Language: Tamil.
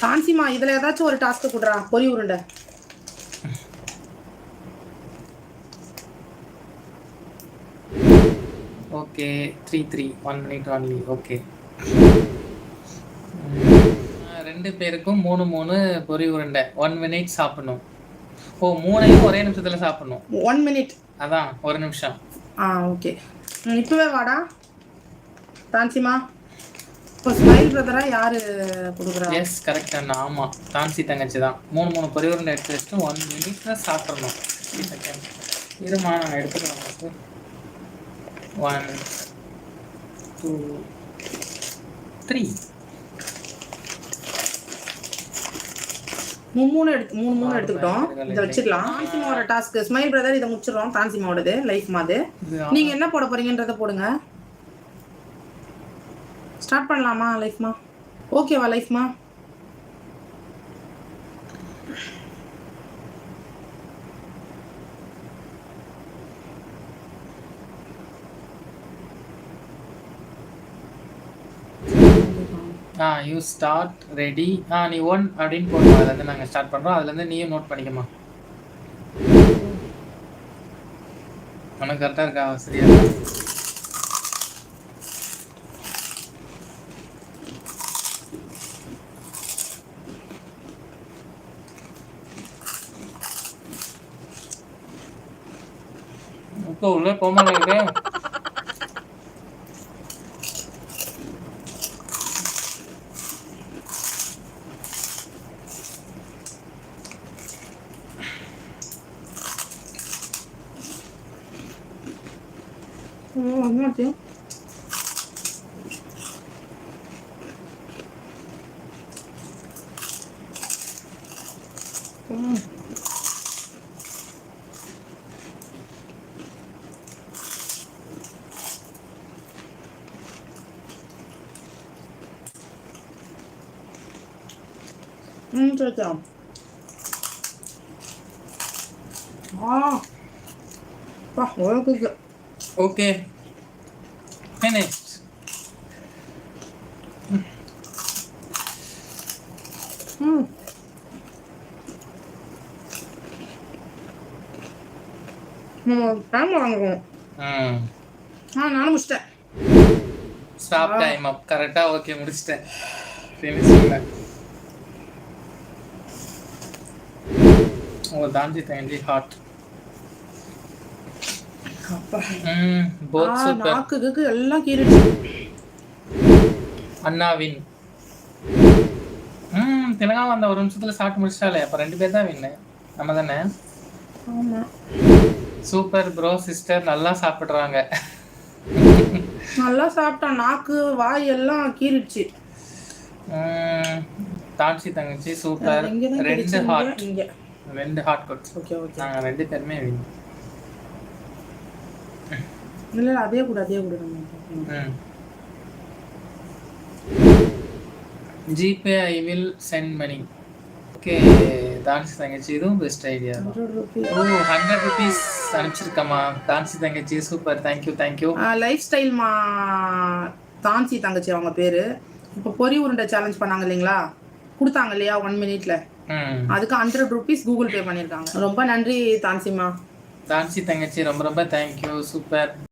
காஞ்சிமா இதுல ஏதாச்சும் ஒரு டாஸ்க் கொடுறா. பொரி உருண்டை. Okay. Three three one minute only okay ரெண்டு பேருக்கும் மூணு மூணு பொரி உருண்டை. ஒன் மினிட் சாப்பிடணும். ஓ மூணையும் ஒரே நிமிஷத்துல சாப்பிடணும். ஒன் மினிட் அதான் ஒரு நிமிஷம். ஆ ஓகே இப்பவே வாடா. காஞ்சிமா இப்போ ஸ்மைல் பிரதரா யாரு கொடுக்குறா? எஸ் கரெக்ட் அண்ணா. ஆமாம் தான்சி தங்கச்சி தான். மூணு மூணு பொரி உருண்டை எடுத்து வச்சுட்டு ஒன் மினிட்ல சாப்பிட்றணும் செகண்ட் இருமா நான் எடுத்துக்கிறேன் ஒன் டூ த்ரீ மூணு மூணு எடுத்து மூணு மூணு எடுத்துக்கிட்டோம். இதை வச்சிடலாம். தான்சிமாவோட டாஸ்க் ஸ்மைல் பிரதர் இதை முடிச்சிடுறோம். தான்சிமாவோடது லைஃப் மாது. நீங்க என்ன போட போறீங்கன்றத போடுங்க. ஸ்டார்ட் பண்ணலாமா லைஃப்மா? ஓகேவா லைஃப்மா? ஆ யூ ஸ்டார்ட் ரெடி ஆ நீ ஒன் அப்படின்னு போடுவோம் அதுலேருந்து நாங்கள் ஸ்டார்ட் பண்ணுறோம் அதுலேருந்து நீயும் நோட் பண்ணிக்கமா உனக்கு கரெக்டாக இருக்கா சரியா? 너 원래 뻔만 어, 해야 돼. 음, 안 나지? 음. உள்ளே போக மாட்டேங்குது என்னாச்சு ம். ம் சரி சரி. ஆ பா உனக்கு இது. ஓகே finished ம் ம் டைம் வாங்குவோம் ம் ஆ நானும் முடிச்சிட்டேன் ஸ்டாப் டைம் அப் கரெக்டாக ஓகே முடிச்சிட்டேன். ஃபினிஷிங்கில் எல்லாம் கீறிடுச்சு. வின் ம் தினகா அந்த ஒரு நிமிஷத்துல சாப்பிட்டு முடிச்சிட்டாலே அப்போ ரெண்டு பேர் தான் வின்னு நம்ம தானே? சூப்பர் ப்ரோ சிஸ்டர் நல்லா சாப்பிட்றாங்க. நல்லா சாப்பிட்டான் நாக்கு வாய் எல்லாம் கீறிடுச்சு. ம், தான்சி தங்கச்சி சூப்பர் ரெண்டு ரெண்டு ஹாட் கோட்ஸ் ஓகே ஓகே நாங்கள் ரெண்டு பேருமே வின் இல்ல அதே கூட அதே கூட GPay I will send money okay Thansi தங்கச்சி இதுவும் best idea oh hundred rupees அனுப்பிச்சிருக்கம்மா. தான்சி தங்கச்சி super thank you thank you life style மா தான்சி தங்கச்சி அவங்க பேரு. இப்போ பொரி உருண்டை சேலஞ்ச் பண்ணாங்க இல்லைங்களா? கொடுத்தாங்க இல்லையா ஒன் மினிட்ல அதுக்கு ஹண்ட்ரட் ருபீஸ் கூகுள் பே பண்ணியிருக்காங்க ரொம்ப நன்றி தான்சிமா தான்சி தங்கச்சி ரொம்ப ரொம்ப தேங்க்யூ சூப்பர்